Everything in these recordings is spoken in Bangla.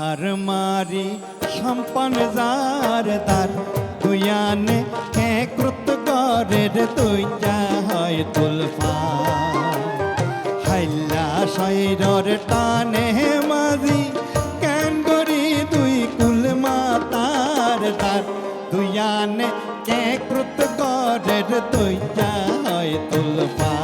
হার মারি, সম্পন যার তার। তুয়ানে কে কৃত গরের তুই যা হয় তুলফা। হাইলা শৈরর টানে মাঝি, কেন গরি দুই কুল মাতার তার। তুয়ানে কে কৃত গরের তুই যা হয় তুলফা।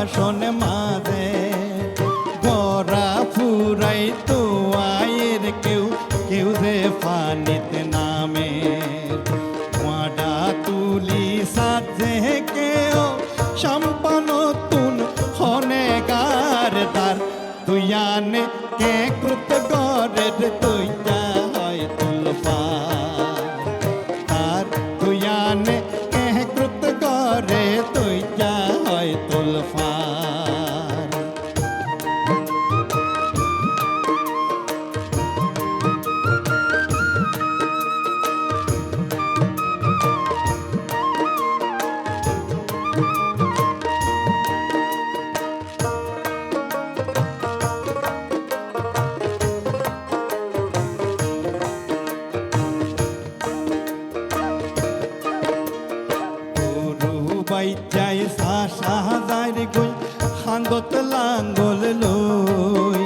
বাসন মাঝে গড়া ফুরাই তো আয়ের কেউ কেউ যে ফানিতে নামে মাডা তুলি সাজে কেউ সম্পন তুন হনে গার তার তুয়ানে কে কৃত গরের তুই সাসা যাই গই হাঙ্গত লাঙ্গল লই।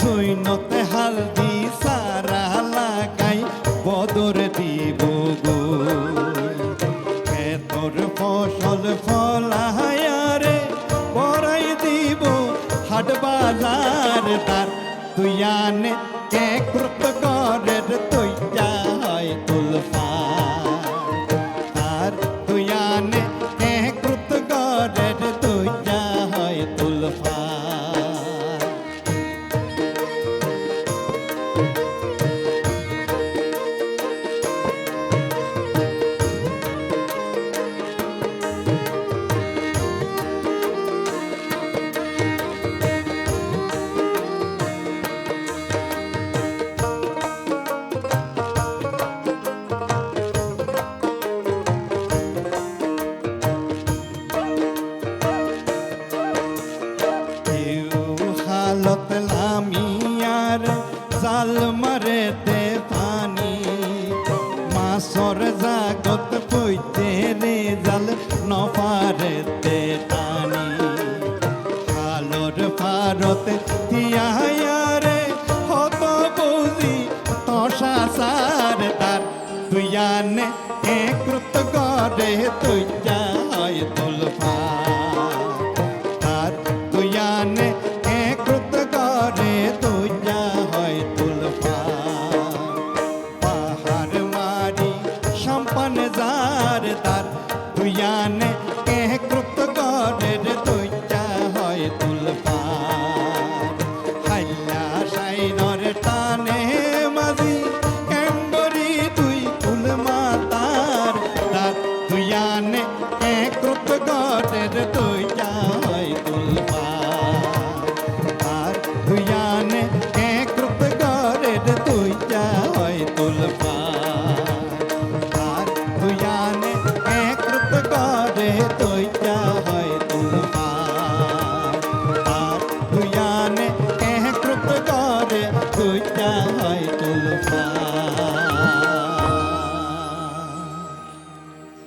জৈনতে হালদি সারা লাগাই, বদর দিব খেতর ফসল ফলাহারে পরাই দিব হাট বাজার তার তুয়ানে কে পইতে রে জাল নফারে তে টানি হালর ফারত তিয়ারে হত বুঝি তসা সার তার তুয়ানে আনে কৃত গরে তুই যা বাসায় নয়